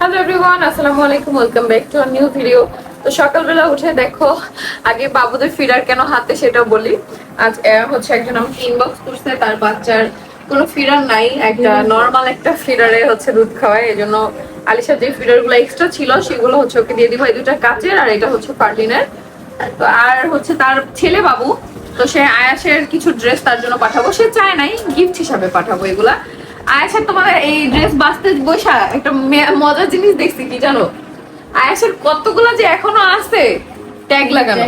Hello everyone আসসালামু আলাইকুম welcome back to new video তো সকালবেলা উঠে দেখো আগে বাবুদের ফিডার কেন হাতে সেটা বলি। আজ হচ্ছে একজন আমাকে ইনবক্স করছে তার বাচ্চার কোনো ফিডার নাই একটা নর্মাল একটা ফিডারে হচ্ছে দুধ খাওয়ায় এই জন্য আলিশার যে ফিডারগুলো এক্সট্রা ছিল সেগুলো হচ্ছে ওকে দিয়ে দিব। এই দুটা কাচের আর এটা হচ্ছে পার্টিনের তো আর হচ্ছে তার ছেলে বাবু তো সে আয়াসের কিছু ড্রেস তার জন্য পাঠাবো। সে চায় নাই গিফট হিসাবে পাঠাবো এগুলা। আয়াসের তোমার এই ড্রেস বাঁচতে বসা একটা মজার জিনিস দেখছি কি জানো? আয়াসের কতগুলো যে এখনও আছে ট্যাগ লাগানো।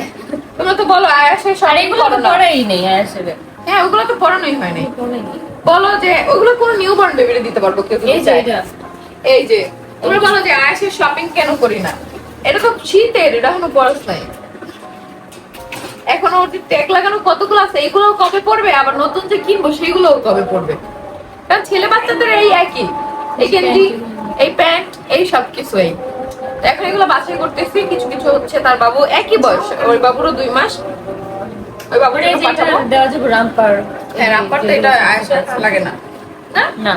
তোমরা তো বলো আয়াসের সব তো পরেই নেই আসলে হ্যাঁ ওগুলো তো পড়ানোই হয় নাই। বলো যে ওগুলো কোনো নিউ বর্ন বেবিরে দিতে পারব কেউ এই যে এই যে তোমরা বলো যে আয়াসের শপিং কেন করি না? এটা তো শীতের এটা এখনও বরফ নাই। এখনও ওর যে ট্যাগ লাগানো কতগুলো আছে এগুলো কবে পড়বে? আবার নতুন যে কিনবো সেগুলোও কবে পড়বে? কারণ ছেলে বাচ্চাদের এই একই। এই গেঞ্জি এই প্যান্ট এই সব কিছু এই এখন এগুলো বাছাই করতেছি কিছু কিছু হচ্ছে তার বাবু একই বয়স ওই বাবুরও দুই মাস ওই বাবুর মানে দেওয়া যাবে রামপার। হ্যাঁ রামপার তো এটা আয়সা লাগে না। না? না।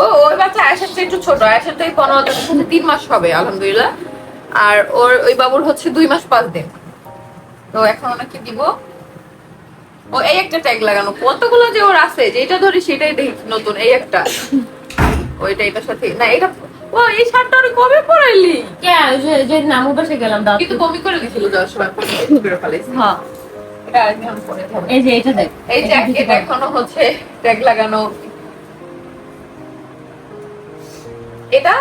ও ওই বাচ্চা আয়সার চেয়ে একটু ছোট আয়সার তো এই পনেরো সাথে তিন মাস হবে আলহামদুলিল্লাহ। আর ওর ওই বাবুর হচ্ছে দুই মাস পাঁচ দিন। তো এখন ওনাকে দিব ও এই একটা ট্যাগ লাগানো। কতগুলো যে ওর আছে যেটা ধরি সেটাই দেখি নতুন এই একটা। ওইটা এটার সাথে না এটা ও এই শার্টটা কবে পরাইলি? কে? যে যে নামু পাশে গেলাম দাও কিন্তু বমি করে দিছিল যাওয়ার সময় করে ফেলেছি। হ্যাঁ। এটা এই যে এটা দেখ। এই জ্যাকেট এখনও হচ্ছে ট্যাগ লাগানো। এটা?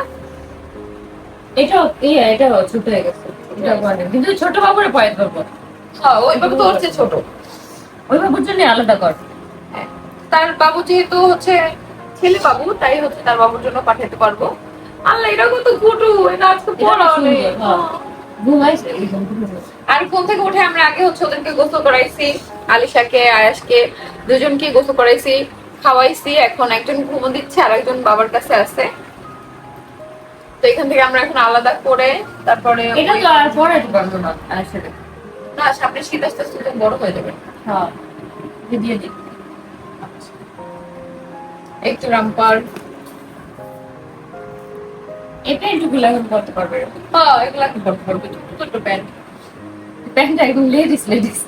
এটাও ইয়ে এটাও ছোট হয়ে গেছে। এটা মানে কিন্তু ছোট বাবুরে পয়েন্ট করব হ্যাঁ ওইভাবে তো হচ্ছে ছোট। ওই বাবুর জন্য আলাদা কর হ্যাঁ। তার বাবু যেহেতু হচ্ছে ছেলে বাবু তাই হচ্ছে তার বাবুর জন্য পাঠাতে পারব। আল্লাহ এটা কত কুটু এটা আজকে পড়া অনেক। হ্যাঁ। আর ঘুম থেকে উঠে আমরা আগে হচ্ছে ওদেরকে গোসল করাইছি আলিশাকে আয়াসকে দুজনকে গোসল করাইছি খাওয়াইছি এখন একজন ঘুমো দিচ্ছে আর একজন বাবার কাছে আছে। তো এখান থেকে আমরা এখন আলাদা করে তারপরে এটা তো আর পড়াতে পারব না আসলে না সামনে শীত আস্তে আস্তে বড় হয়ে যাবে। দিই। একটু রামপার এটা একটু করতে পারবে হ্যাঁ এগুলা করতে পারবে। ছোট প্যান্ট। প্যান্টটা একদম লেডিস লেডিস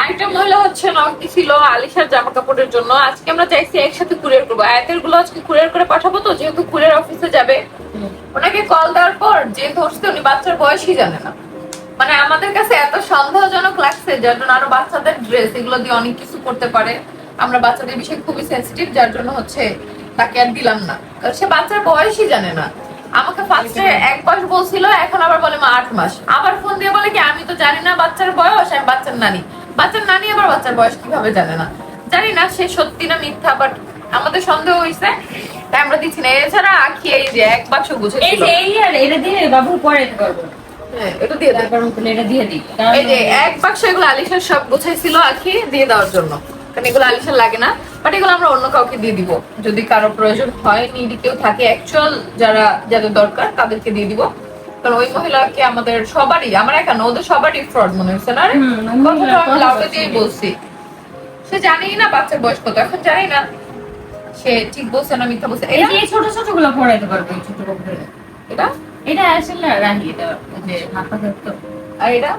আরেকটা মহিলা হচ্ছে নকটি ছিল? আলিশার জামা কাপড়ের জন্য। আজকে আমরা চাইছি একসাথে কুরিয়ার করব। আয়াতেরগুলো আজকে কুরিয়ার করে পাঠাবো তো যেহেতু কুরিয়ার অফিসে যাবে। ওনাকে কল দেওয়ার পর যে ধরছে উনি বাচ্চার বয়সই জানে না। মানে আমাদের কাছে এত সন্দেহজনক লাগছে যার জন্য আরও বাচ্চাদের ড্রেস এগুলো দিয়ে অনেক কিছু করতে পারে। আমরা বাচ্চাদের বিষয়ে খুবই সেন্সিটিভ যার জন্য হচ্ছে তাকে আর দিলাম না। কারণ সে বাচ্চার বয়সই জানে না। আমাকে ফার্স্টে এক মাস বলছিল, এখন আবার বলে মা আট মাস। আবার ফোন দিয়ে বলে কি, আমি তো জানি না বাচ্চার বয়স, আমি বাচ্চার নানি। বাচ্চার নানি আবার বাচ্চার বয়স কীভাবে জানে না? জানি না সে সত্যি না মিথ্যা বাট আমাদের সন্দেহ হয়েছে তাই আমরা দিচ্ছি না। এছাড়া আখি এই যে এক বাক্স এই এই আর এটা দিয়ে বাবুর পারব হ্যাঁ এটা দিয়ে দেয় তারপর এটা দিয়ে দিই এই যে এক বাক্স এগুলো আলিশার সব গোছাইছিল আখি দিয়ে দেওয়ার জন্য। কারণ এগুলো আলিশার লাগে না। বাট এগুলো আমরা অন্য কাউকে দিয়ে দিব। যদি কারও প্রয়োজন হয় নিডি কেউ থাকে অ্যাকচুয়াল যারা যাদের দরকার তাদেরকে দিয়ে দিব। কারণ ওই মহিলাকে আমাদের সবারই আমার একা না ওদের সবারই ফ্রড মনে হচ্ছে না বলছি। দিয়েই বলছি। সে জানেই না বাচ্চার বয়স কত এখন জানি না। সে ঠিক বলছে না মিথ্যা বলছে। এই ছোট ছোটগুলো পড়াইতে পারব ছোট এটা? এটা আসলে রাখি এটা যে হাতা ধরতো আর এটা?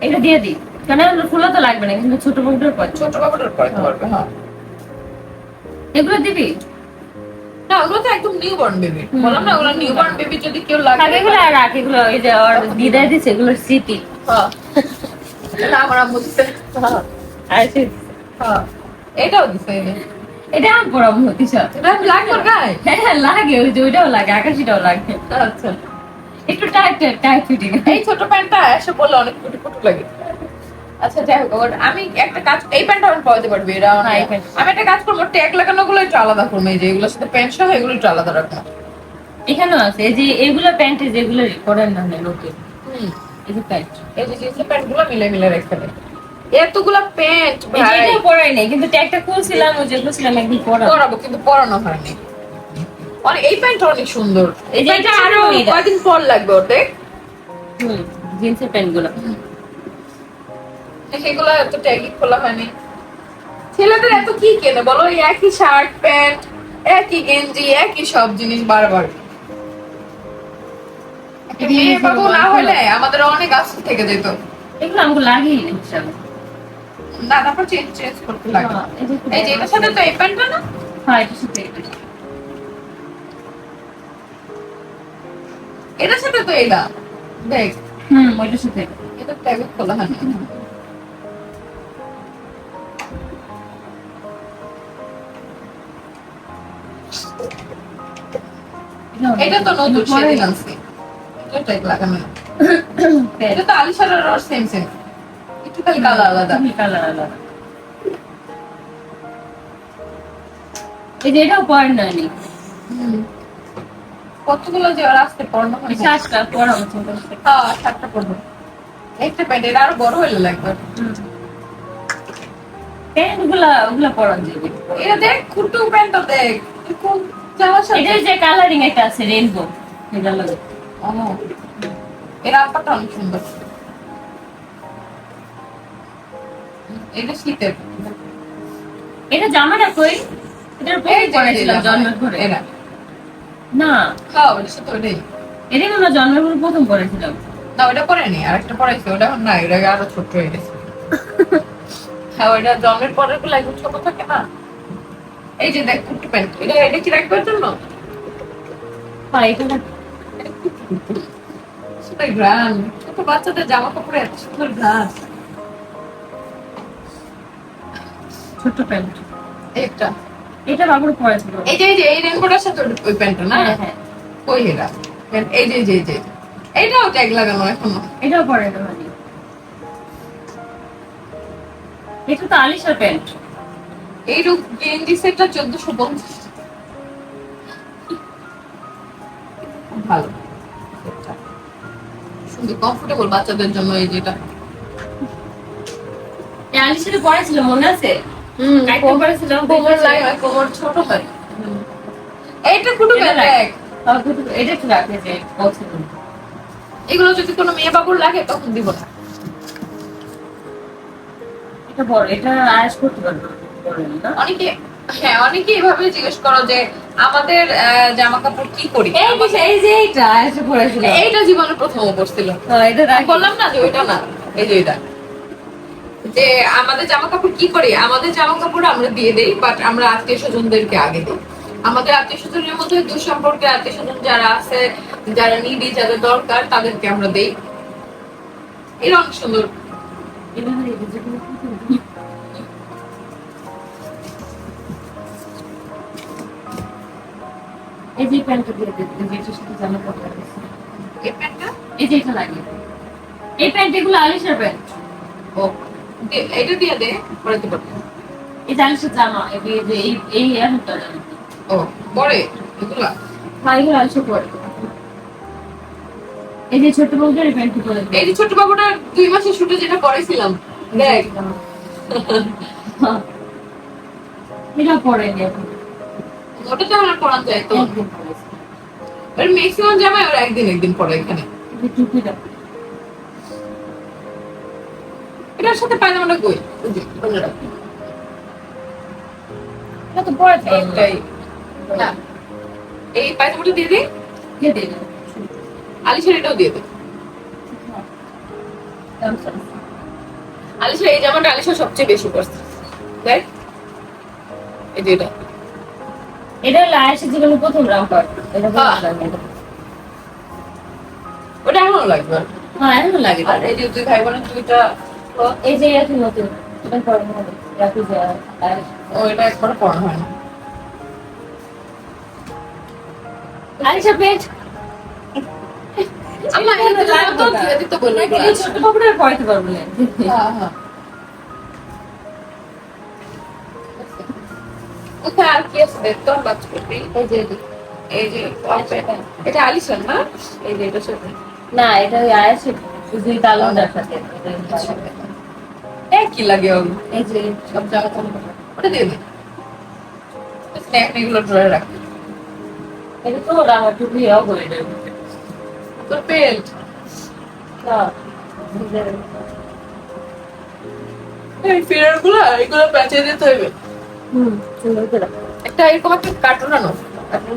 এটা দিয়ে দিই। কেন ফুলা তো লাগবে না কিন্তু ছোট বাবুদের পর ছোট বাবুটার পড়াতে পারবে হ্যাঁ। এগুলো দিবি? না ওগুলো তো একদম নিউ বর্ন বেবি হুম। বললাম না ওগুলো নিউ বর্ন বেবি যদি কেউ লাগে। থাকে এগুলো আর রাখ এগুলো ওই যে ওর দিদার দিচ্ছে এগুলো স্মৃতি। হ্যাঁ। না আমার আম্মু দিছে। হ্যাঁ, আর হ্যাঁ। এটাও দিছে। এটা আমার সব এটা লাগবে ওর গায়ে? হ্যাঁ হ্যাঁ, লাগে ওই যে ওইটাও লাগে আকাশিটাও লাগে। আচ্ছা। একটু টাইট টাইট ফিটিং এই ছোট প্যান্টটা এসে বললে অনেক কুটু কুটু লাগে। আচ্ছা যাই হোক আমি একটা কাজ এই প্যান্টটা আমি পরাতে পারবি এটা আমার- হ্যাঁ। আমি একটা কাজ করব ট্যাগ লাগানো গুলো একটু আলাদা করব এই যে এগুলোর সাথে প্যান্ট সহ এগুলো একটু আলাদা রাখব। এখানেও আছে এই যে এগুলো প্যান্ট যেগুলো করেন না নতুন এই যে প্যান্ট। এই যে প্যান্টগুলো মিলে মিলে রেখে দে এতগুলা প্যান্ট পরাই নাই কিন্তু ট্যাগটা খুলছিলাম যে খুলছিলাম একদিন পরা। পরাবো কিন্তু পরানো হয়নি। অনেক এই প্যান্টটা অনেক সুন্দর। এই এটা আরও। কয়দিন পর লাগবে ওর দেখ হুম জিন্সের প্যান্ট সেগুলো এত ট্যাগই খোলা হয়নি। ছেলেদের এত কি কেনে বলো? একই শার্ট প্যান্ট একই গেঞ্জি একই সব জিনিস বারবার। মেয়ে বাবু না হলে আমাদের অনেক আশ থেকে যেত। এগুলো আমাকে লাগিয়ে ইনশাল্লাহ না তারপর চেঞ্জ চেঞ্জ করতে লাগে। হ্যাঁ, এই যে- এটার সাথে তো এই প্যান্টটা না? হ্যাঁ এটার সাথে এটা। এটার সাথে তো এইটা দেখ। হুম ওইটার সাথে। এটা। এটা ট্যাগ খোলা হয়নি এটা তো নতুন পরে সেদিন আনছি এটা ট্যাগ লাগানো। এটা তো আর সেম সেম খালি কালার আলাদা কালার আলাদা এই যে এটাও পয়েন্ট। কতগুলো যে ওর আসতে পড়ানো হচ্ছে হ্যাঁ সাতটা পড়ব। একটা প্যান্ট এটা আরও বড় হইলে লাগবে প্যান্টগুলা ওগুলা পরা যাবে এটা দেখ কুটু প্যান্টটা দেখ। এরকম জামার যে কালারিং একটা আছে রেইনবো এটা লাগে। ও। এর আপাটা অনেক সুন্দর। এটা শীতের এটা জামাটা কই? এটার পরে এই যে পরেছিলাম জন্মের পরে। এরা না। হ্যাঁ ওটা সাথে ওটাই। এটা আমরা জন্মের পরে প্রথম পরেছিলাম না ওটা পরেনি আর একটা পরাইছে ওটা না আরও ছোট হয়ে গেছে। হ্যাঁ জন্মের পরেরগুলো একদম ছোট থাকে না। এই যে দেখ কুটু প্যান্ট এটা এটা কি রাখবার জন্য? হ্যাঁ এটা সেটা ছোট বাচ্চাদের জামা কাপড়ে এত সুন্দর গ্রান। ছোট প্যান্ট। একটা। এটা বাবুর পরেছিল এই যে এই যে এই রেনকোটার সাথে ওই- প্যান্টটা না? হ্যাঁ হ্যাঁ। ওই হেরা এই যে এই যে এইটাও ট্যাগ লাগানো এখনও। এটাও পরে না মানে এটা তো আলিশার প্যান্ট। এই রূপ গেঞ্জি সেটটা চোদ্দশো পঞ্চাশ। ভালো। সুন্দর কমফোর্টেবল বাচ্চাদের জন্য এই যেটা। এই আলিশারে পরেছিল মনে আছে? কোমর ছোট হয়। এইটা কুটু এটা এগুলো যদি কোনো মেয়ে বাবুর লাগে তখন দিব না। এটা বড় এটা আয়াস করতে পারবে অনেকে হ্যাঁ অনেকে এভাবে জিজ্ঞেস করো যে আমাদের জামা কাপড় কি করি? এই যে এইটা এইটা জীবনে প্রথম পড়ছিল বললাম না যে ওইটা না। এই যে এটা। যে আমাদের জামা কাপড় কি করি? আমাদের জামা কাপড় আমরা দিয়ে দেই বাট আমরা আত্মীয় স্বজনদেরকে আগে দিই। আমাদের আত্মীয় স্বজনের মধ্যে দুঃসম্পর্কে আত্মীয় স্বজন যারা আছে যারা নিডি যাদের দরকার তাদেরকে আমরা দেই। এটা অনেক সুন্দর। এই যে প্যান্টটা দিয়ে দিতে যেটার সাথে জামা পড়তে এই প্যান্টটা? এই যে এটা লাগে এই প্যান্ট এগুলো আলিশার প্যান্ট। দে- এটা দিয়ে দে পরে এই যে আলিশার জামা এই এই এই ও পরে এগুলা? এগুলো পরে এই যে ছোট প্যান্ট পরে এই যে ছোট বাবুটা দুই মাসের শুটে যেটা করেছিলাম দেখ। এটা পরে নি ওটা তো আমার যায় তো ম্যাক্সিমাম জামাই ওরা একদিন একদিন পরে এখানে। টুপিটা। এটার সাথে পায়জামাটা কই? তো না। এই পায়জামাটা দিয়ে দিই? দিয়ে আলিশার এটাও দিয়ে দিই। আলিশা এই জামাটা আলিশা সবচেয়ে বেশি পড়ছে এই এটা। হলো জীবনে প্রথম ওটা এখনও লাগবে। হ্যাঁ এখন লাগে। আর এই দুই ভাই বোনের দুইটা এই যে এখন নতুন এটা পরে হবে রাখি যে আয়েশ ও এটা একবার পড়া হয় না। আম্মা এই লাগতো ছোট পড়তে পারব না। হ্যাঁ, হ্যাঁ। কি আছে? দেখ তো বাচ এই যে এই যে এটা আলিশান না? এই যে এটা না এটা ওই আয়েশের শুধুই তালুদার সাথে এটা এ কি লাগে এই যে সব জায়গা ওটা দিয়ে দে। স্ন্যাক এগুলো ড্রয়ে রাখ। এটা তো আমার টুপি হবে এটা তোর পেল্ট এই ফিরারগুলো এগুলো প্যাচে দিতে হইবে হুম একটা এরকম একটা কার্টুন আনো। কার্টুন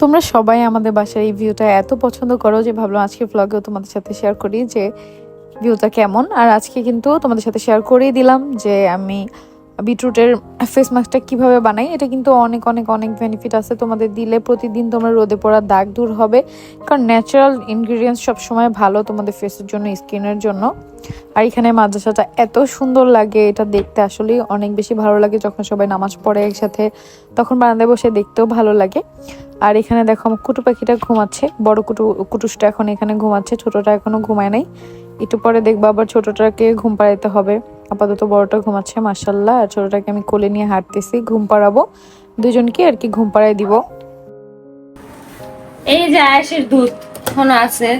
তোমরা সবাই আমাদের বাসার এই ভিউটা এত পছন্দ করো যে ভাবলাম আজকে ব্লগেও তোমাদের সাথে শেয়ার করি যে ভিউটা কেমন। আর আজকে কিন্তু তোমাদের সাথে শেয়ার করেই দিলাম যে আমি বিটরুটের ফেস মাস্কটা কীভাবে বানাই, এটা কিন্তু অনেক অনেক অনেক বেনিফিট আছে। তোমাদের দিলে প্রতিদিন তোমার রোদে পড়া দাগ দূর হবে, কারণ ন্যাচারাল ইনগ্রিডিয়েন্টস সবসময় ভালো তোমাদের ফেসের জন্য স্কিনের জন্য। আর এখানে মাদ্রাসাটা এত সুন্দর লাগে, এটা দেখতে আসলেই অনেক বেশি ভালো লাগে যখন সবাই নামাজ পড়ে একসাথে, তখন বারান্দায় বসে দেখতেও ভালো লাগে। আর এখানে দেখো, আমার কুটু পাখিটা ঘুমাচ্ছে, বড় কুটু, কুটুসটা এখন এখানে ঘুমাচ্ছে, ছোটটা এখনও ঘুমায় নাই। একটু পরে দেখব আবার ছোটটাকে ঘুম পাড়াইতে হবে। আপাতত বড়টা ঘুমাচ্ছে মাসাল্লাহ আর ছোটটাকে আমি কোলে নিয়ে হাঁটতেছি, ঘুম পাড়াবো। দুজনকে আর কি ঘুম পাড়াই দিব। এই যে আয়েসের দুধ, এখনও আছে।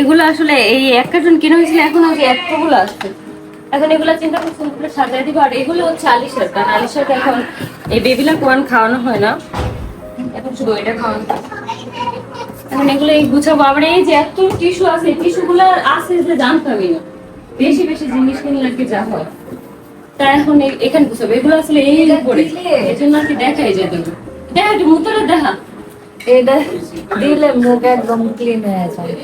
এগুলো আসলে এই এক কার্টুন কিনে হয়েছিল, এখন ওই এতগুলো আছে। এখন এগুলো চিন্তা করছি, এগুলো সাজাই দিব। আর এগুলো হচ্ছে আলিশার কারণ আলিশাকে এখন এই বেবিলা কোয়ান খাওয়ানো হয় না। এখন শুধু এটা খাওয়ানো এখন এগুলো এই গুছাবো। আবার এই যে এত টিস্যু আছে টিস্যু গুলো আছে যে জানতামই না। বেশি বেশি জিনিস কিনলে আর কি যা হয়। তা এখন এখানে গুছাবো এগুলো আসলে এই উপরে। এই জন্য আর কি দেখাই যায় দেখা একটু মুতরে দেখা। এটা দিলে মুখ একদম ক্লিন হয়ে যায়।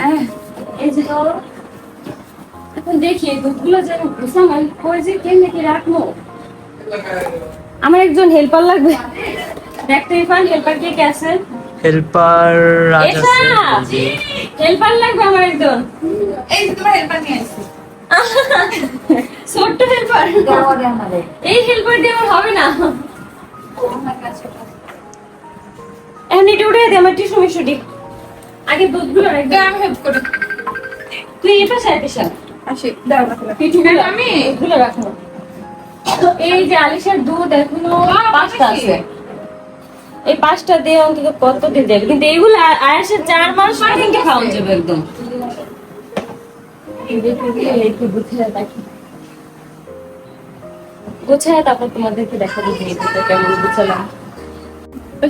আহ, এই যে। এখন দেখি এই দুধগুলো যেন গুছামাই করে যে কেমনে কি রাখব? আমার একজন হেল্পার লাগবে। দেখতে ইরফান হেল্পার কে কে আছে? হেল্পার রাজ এসা! আছে হেল্পার লাগবে আমার একজন। এই যে তোমার হেল্পার নিয়ে আসছি। ছোট্ট হেল্পার। এই হেল্পার দিয়ে আমার হবে না। এখন এটা উঠে দে আমার টিস্যু মিশুটি আগে দুধগুলো দে, একদম আমি হেল্প করি। তুই এটা সাইডে সা আসি রাখো। পিঠুগুলো আমি? এগুলো রাখো। এই যে আলিশার দুধ এখনও পাঁচটা আছে। এই পাঁচটা দিয়ে অন্তত কত দিন যাবে কিন্তু এইগুলো আ- আয়াসের চার মাস পর্যন্ত খাওয়া যাবে একদম। গোছায় তারপর তোমাদেরকে দেখাবো কেমন গোছালাম।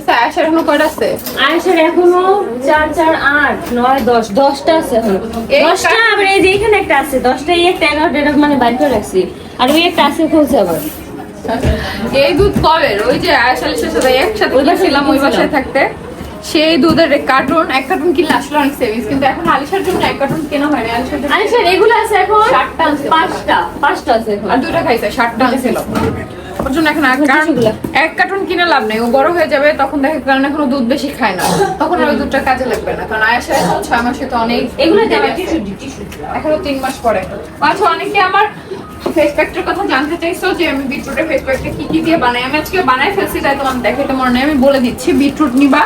তো আয়াসের এখনও কয়টা আছে? আয়াসের এখনও চার চার আট নয় দশ দশটা আছে এখন। এই দশটা আবার এই যে এখানে একটা আছে দশটা এই একটা এগারোটা মানে বাইর রাখছি। আর ওই একটা আছে খুলছে আবার। এই দুধ কবের? ওই যে আয়াস সাথে একসাথে ওই বাসায় থাকতে। সেই দুধের কার্টুন এক কার্টুন কিনলে আসলে অনেক সেভিংস কিন্তু এখন আলিশার জন্য এক কার্টুন কেনা হয় না আলিশার জন্য আরে এগুলো আছে এখন? আছে। পাঁচটা পাঁচটা আছে এখন। আর খাইছে ষাটটা ছিল ওর জন্য এখন এক টিস্যুগুলা? এক কার্টুন কিনে লাভ নেই। ও বড় হয়ে যাবে তখন দেখে কারণ এখনও দুধ বেশি খায় না। তখন আর ওই দুধটা কাজে লাগবে না। কারণ আয়াসের এখন ছয় মাসে তো অনেক এগুলো এখনও তিন মাস পরে। আচ্ছা অনেকে আমার ফেস প্যাকটার কথা জানতে চাইছো যে আমি বিটরুটের ফেস প্যাকটা কি কি দিয়ে বানাই? আমি আজকে বানাই ফেলছি, তাই তোমার দেখাতে মনে নেই। আমি বলে দিচ্ছি বিটরুট নিবা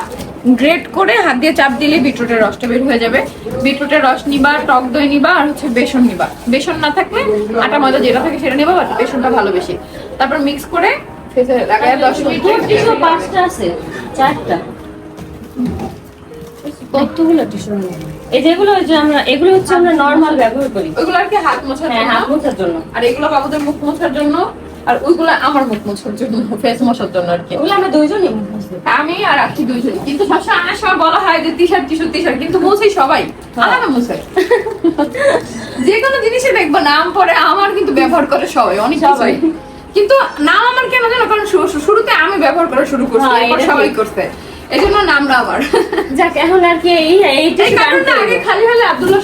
গ্রেট করে হাত দিয়ে চাপ দিলে বিটরুটের রসটা বের হয়ে যাবে। বিটরুটের রস নিবা, টক দই নিবা, আর হচ্ছে বেসন নিবা। বেসন না থাকলে আটা ময়দা যেটা থাকে সেটা নিবা, বাট বেসনটা ভালো বেশি। তারপর মিক্স করে ফেসে লাগায় দশ মিনিট। আছে, চারটা। কতগুলো টিস্যু এই যেগুলো হচ্ছে আমরা এগুলো হচ্ছে আমরা নর্মাল ব্যবহার করি। ওইগুলো আর কি হাত মোছার হ্যাঁ জন্য? হাত মোছার জন্য। আর এগুলো বাবুদের মুখ মোছার জন্য? আর ওইগুলো আমার মুখ মোছার জন্য ফেস মোছার জন্য আর কি। এগুলো আমরা দুইজনই আমি আর আখি দুইজন কিন্তু সবসময় আনার সময় বলা হয় যে টি শার্ট টি শার্ট কিন্তু মুছাই সবাই। আলাদা মুছে যে কোনো জিনিসে দেখব নাম পরে আমার কিন্তু ব্যবহার করে সবাই অনেক সবাই। কিন্তু নাম আমার কেন জানো? কারণ শুরুতে আমি ব্যবহার করা শুরু করছি হ্যাঁ, সবাই। করছে। এই জন্য নামটা আমার যাক এখন আর কি এই কারণটা আগে খালি হলে আব্দুল্লাহ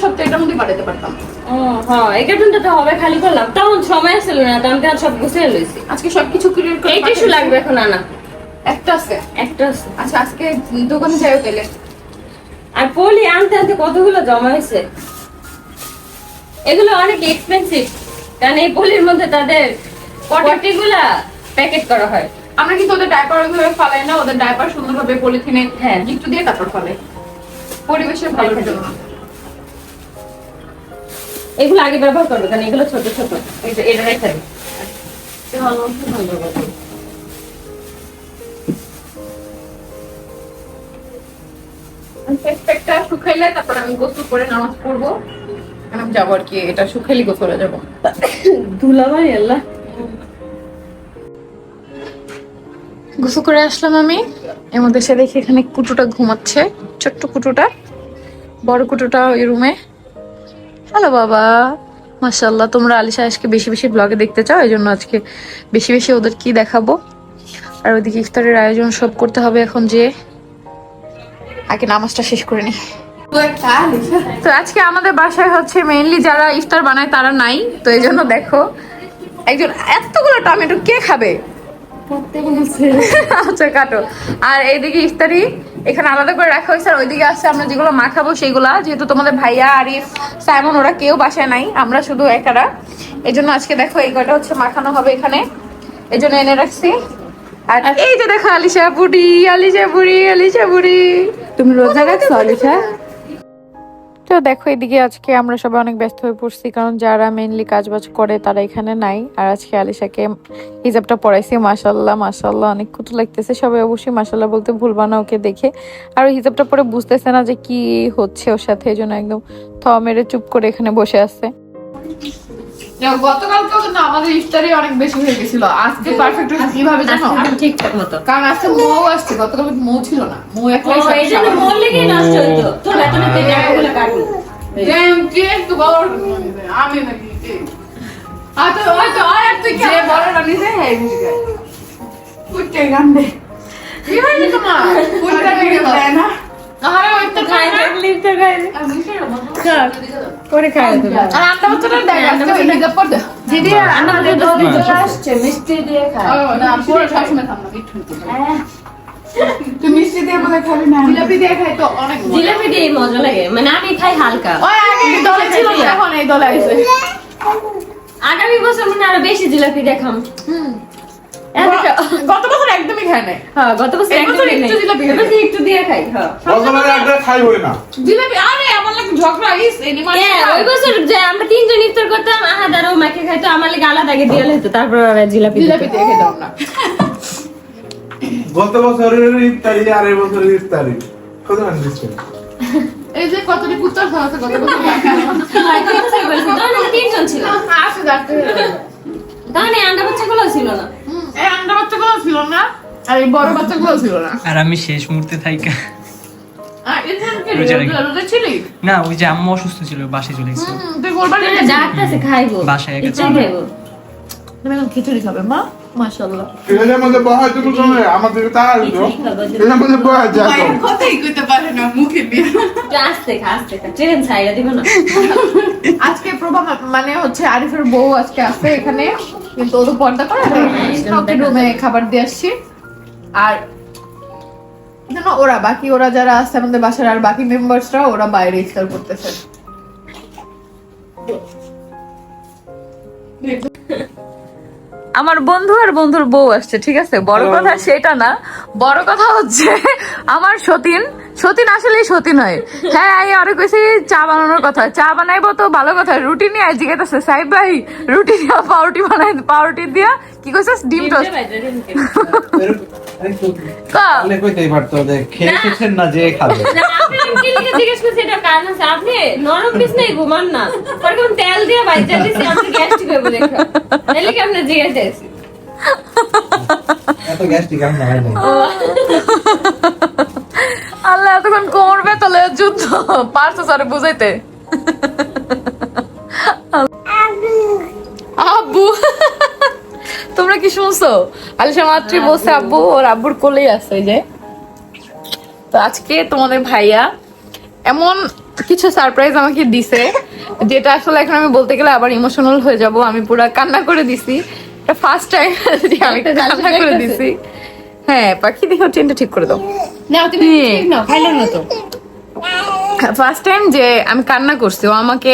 পারতাম। হ্যাঁ এই কার্টুনটা তো হবে খালি করলাম। তখন সময় ছিল না তখন তো সব গুছিয়ে লইছি। আজকে সবকিছু ক্লিয়ার করে এই টিস্যু লাগবে এখন আনা। একটা আছে। একটা আছে। আচ্ছা আজকে দোকানে তাহলে। আর পলি আনতে আনতে কতগুলো জমা হয়েছে? এগুলো অনেক এক্সপেন্সিভ কারণ এই পলির মধ্যে তাদের প্যাকেট করা হয়। আমরা কিন্তু ওদের ডাইপার ওইভাবে ফালাই না ওদের ডাইপার সুন্দরভাবে পলিথিনে হ্যাঁ। গিফট দিয়ে তারপর ফালাই। পরিবেশের ভালোর জন্য এগুলো আগে ব্যবহার করবে কারণ এগুলো ছোট ছোট। এই যে এটা রেখে। একটা শুকাইলে তারপর আমি গোসল করে নামাজ পড়ব। আমি যাব আর কি এটা শুকাইলে গোসলে যাব। ধুলাবাড়ি আল্লাহ। গোসল করে আসলাম আমি। এর মধ্যে সে দেখি এখানে কুটুটা ঘুমাচ্ছে, ছোট্ট কুটুটা, বড় কুটুটা ওই রুমে হ্যালো বাবা মাশাল্লাহ তোমরা আলিশা আজকে বেশি বেশি ব্লগে দেখতে চাও, এই জন্য আজকে বেশি বেশি ওদের কি দেখাবো। আর ওইদিকে ইফতারের আয়োজন সব করতে হবে এখন যে। আগে নামাজটা শেষ করে নি। তো আজকে আমাদের বাসায় হচ্ছে মেইনলি যারা ইফতার বানায় তারা নাই, তো এই জন্য দেখো, একজন এতগুলো টমেটো কে খাবে? আচ্ছা কাটো। আর এইদিকে ইফতারি এখানে আলাদা করে রাখা হয়েছে। আর ওইদিকে আছে আমরা যেগুলো মাখাবো সেইগুলা। যেহেতু তোমাদের ভাইয়া আরিফ সাইমন ওরা কেউ বাসায় নাই। আমরা শুধু একারা। এই জন্য আজকে দেখো এই কয়টা হচ্ছে মাখানো হবে এখানে। এই জন্য এনে রাখছি। আর এই যে দেখো আলিশা বুড়ি আলিশা বুড়ি আলিশা বুড়ি। তুমি রোজা রাখছো আলিশা? তো দেখো, এদিকে আজকে আমরা সবাই অনেক ব্যস্ত হয়ে পড়ছি, কারণ যারা মেইনলি কাজবাজ করে তারা এখানে নাই। আর আজকে আলিশাকে হিজাবটা পড়াইছি মাসাল্লাহ মাসাল্লাহ অনেক কুটু লাগতেছে। সবাই অবশ্যই মাসাল্লাহ বলতে ভুলবা না ওকে দেখে। আর ওই হিজাবটা পরে বুঝতেছে না যে কি হচ্ছে ওর সাথে, এই জন্য একদম থ মেরে চুপ করে এখানে বসে আছে। গতকালকেও কিন্তু আমাদের ইফতারি অনেক বেশি হয়ে গেছিল। আজকে পারফেক্ট কীভাবে জানো? ঠিকঠাক মতো। কারণ আজকে মৌ আসছে গতকাল মৌ ছিল না মৌ একলাই নষ্ট হইতো তোর কে আমি নাকি কে? আচ্ছা আর তুই যে বড় রানী যে হ্যাঁ বুঝে কুটে গান্ডে। কি হয়েছে তোমার? কুটে গান্ডে না আরে ওই তো খাই না মিষ্টি দিয়ে খাবি না জিলাপি দিয়ে খাই তো অনেক জিলাপি দিয়ে মজা লাগে। মানে আমি খাই হালকা। ওই আগে দলে ছিল এখন এই দলে আইছে। আগামী বছর মানে হয় আরও বেশি জিলাপি দেখাম। গত বছর একদমই খায় নাই। হ্যাঁ গত বছর এই একটু জিলাপি খাই। এবার একটু দিয়ে খাই? হ্যাঁ। গতবারে একটা খাইবই না। জিলাপি আরে আমার লাগে ঝগড়া ইস এনিমাল হ্যাঁ, ওই বছর যে আমরা তিনজন ইফতার করতাম আহা দাঁড়ো মাকে খাইতো আমার লাগে আলাদা আগে দিয়ে হতো তারপর জিলাপি জিলাপি দিয়ে খেতাম না গত বছরের ইফতারি আর এই বছরের ইফতারি। কত দিচ্ছে? এই যে কতটি বছর। আমরা তিনজন ছিল। আসে আন্ডা বাচ্চাগুলো ছিল না। এই আন্ডা বাচ্চাগুলো ছিল না আর এই বড় বাচ্চাগুলো ছিল না। আর আমি শেষ মুহূর্তে থাইকা। না ওই যে আম্মু অসুস্থ ছিল বাসায় চলে গেছিল। বাসায় খিচুড়ি খাবে মা? মাশাআল্লাহ। ট্রেনের মধ্যে বহা তুমি শোনো আমাদের তারা ট্রেনের মধ্যে বহা যা কথাই কইতে পারে না মুখে দিয়ে। আস্তে আস্তে ট্রেন ছাইরা দিব না। আজকে প্রভা মানে হচ্ছে আরিফের বউ আজকে আসবে এখানে কিন্তু ও পর্দা করে কাউকে রুমে খাবার দিয়ে আসছি। আর জানো ওরা বাকি ওরা যারা আসছে আমাদের বাসার আর বাকি মেম্বার্সরা ওরা বাইরে ইফতার করতেছে। আমার বন্ধু আর বন্ধুর বউ আসছে ঠিক আছে? বড় কথা সেটা না। বড় কথা হচ্ছে আমার সতীন সতীন আসলে সতীন হয় হ্যাঁ আমি আরও কইছি চা বানানোর কথা। চা বানাইবো তো ভালো কথা। রুটি নিয়ে আজ জিজ্ঞাসা সাহেব ভাই রুটি দিয়া পাউরুটি বানাই পাউরুটি দিয়া। কি কইছিস? ডিম টোস্ট। কা কইতেই পারতো যে খেয়ে এসেছেন না যে খাবে। আপনি কি লিখে জিজ্ঞেস করছি এটা কারণ আছে আপনি নরম পিস নাই ঘুমান না। তেল দিয়ে বাইজা দিছি আমি গ্যাস্ট্রিক দেখা। কি জিজ্ঞেস এত গ্যাস্ট্রিক আমি না এতক্ষণ করবে তাহলে যুদ্ধ পারছ স্যার, বুঝাইতে। আব্বু। তোমরা কি শুনছো? আলিশা মাত্রই বলছে, আব্বু, ওর আব্বুর কোলেই আছে যে। তো আজকে তোমাদের ভাইয়া এমন কিছু সারপ্রাইজ আমাকে দিছে, যেটা আসলে এখন আমি বলতে গেলে আবার ইমোশনাল হয়ে যাব। আমি পুরো কান্না করে দিছি। ফার্স্ট টাইম আমি কান্না করে দিছি। হ্যাঁ পাখি দেখো ট্রেনটা ঠিক করে দাও। নাও তুমি হ্যাঁ। ঠিক নাও। না তো? ফার্স্ট টাইম যে আমি কান্না করছি ও আমাকে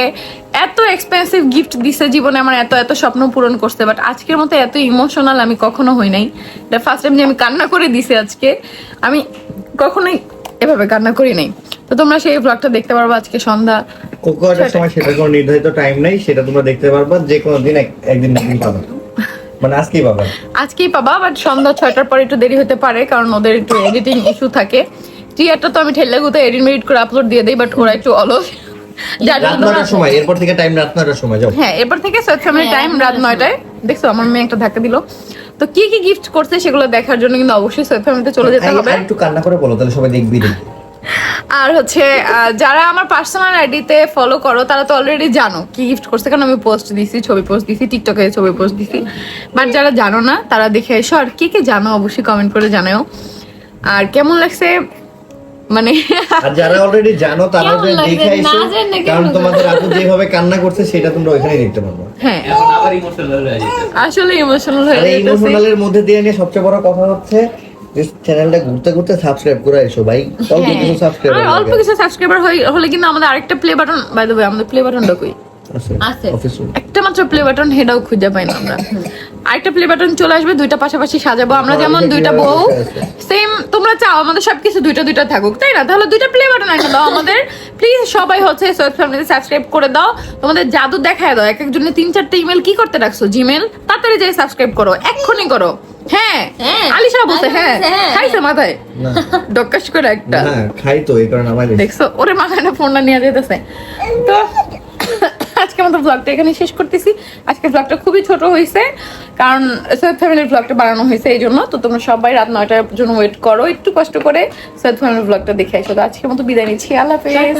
এত এক্সপেন্সিভ গিফট দিছে জীবনে আমার এত এত স্বপ্ন পূরণ করছে বাট আজকের মতো এত ইমোশনাল আমি কখনো হই নাই। এটা ফার্স্ট টাইম যে আমি কান্না করে দিছি আজকে আমি কখনোই এভাবে কান্না করি নাই। তো তোমরা সেই ব্লগটা দেখতে পারব আজকে সন্ধ্যা কোকোয়াটার সময় সেটা কোনো নির্ধারিত টাইম নেই সেটা তোমরা দেখতে পারবা যে কোনো দিন একদিন না একদিন পাবে। মানে আজকেই পাবে। আজকেই পাবা বাট সন্ধ্যা ছয়টার পর একটু দেরি হতে পারে কারণ ওদের একটু এডিটিং ইস্যু থাকে। টিয়ারটা তো আমি ঠেললে গুতে এডিট মেডিট করে আপলোড দিয়ে দিই বাট ওরা একটু অলস। যার রাত সময় এরপর থেকে টাইম রাত সময় যাও। হ্যাঁ এরপর থেকে টাইম রাত নয়টায়। দেখছ আমার মেয়ে একটা ধাক্কা দিল। তো কি কি গিফট করছে সেগুলো দেখার জন্য কিন্তু অবশ্যই সৈয়দ ফ্যামিলিতে চলে যেতে হবে। একটু কান্না করে বলো তাহলে সবাই দেখবি দেখবি। আর হচ্ছে যারা আমার পার্সোনাল আইডিতে ফলো করো তারা তো অলরেডি জানো কি গিফট করছে। কারণ আমি পোস্ট দিছি ছবি পোস্ট দিছি টিকটকে ছবি পোস্ট দিছি। বাট যারা জানো না তারা দেখে এসো। আর কে কে জানো অবশ্যই কমেন্ট করে জানাও আর কেমন লাগছে? মানে আর যারা অলরেডি জানো তারা যে? দেখে আইছো কারণ তোমাদের আপু যেভাবে কান্না করছে সেটা তোমরা ওইখানে দেখতে পারবে। হ্যাঁ। এখন আবার ইমোশনাল হয়ে যেতে আসলে ইমোশনাল হয়ে এই ইমোশনালের মধ্যে দিয়ে নিয়ে সবচেয়ে বড় কথা হচ্ছে চ্যানেলটা ঘুরতে ঘুরতে সাবস্ক্রাইব করে এসো ভাই। অল্প হ্যাঁ। কিছু সাবস্ক্রাইব আর অল্প কিছু সাবস্ক্রাইবার হলে কিন্তু আমাদের আরেকটা play button by the way আমাদের প্লে বাটনটা কই? আছে। একটা মাত্র প্লে বাটন হেডাও খুঁজে পাই না আমরা। আরেকটা প্লে বাটন চলে আসবে দুইটা পাশাপাশি সাজাবো। আমরা যেমন দুইটা বউ সেম তোমরা চাও আমাদের সবকিছু দুইটা দুইটা থাকুক তাই না? তাহলে দুইটা প্লে বাটন এনে দাও। আমাদের প্লিজ সবাই হচ্ছে সৈয়দ ফ্যামিলিতে সাবস্ক্রাইব করে দাও। তোমাদের জাদু দেখায় দাও। এক একজনের তিন চারটে ইমেল কি করতে রাখছো? জিমেল তাড়াতাড়ি যাই সাবস্ক্রাইব করো। এক্ষুনি করো। হ্যাঁ হ্যাঁ। আলিশা বলছে হ্যাঁ হ্যাঁ। খাইছে মাথায়। ডক্কাস করে একটা। খাই তো এই কারণে আমার দেখছ ওরে মাথায় না ফোনটা নিয়ে যেতেছে। তো আজকে আমাদের ব্লগটা এখানে শেষ করতেছি। আজকে ব্লগটা খুবই ছোট হয়েছে কারণ সৈয়দ ফ্যামিলির ব্লগটা বানানো হয়েছে এই জন্য। তো তোমরা সবাই রাত নয়টার জন্য ওয়েট করো একটু কষ্ট করে সৈয়দ ফ্যামিলির ব্লগটা দেখে এসো। তো আজকের মতো বিদায় নিচ্ছি। আল্লাহ হাফেজ।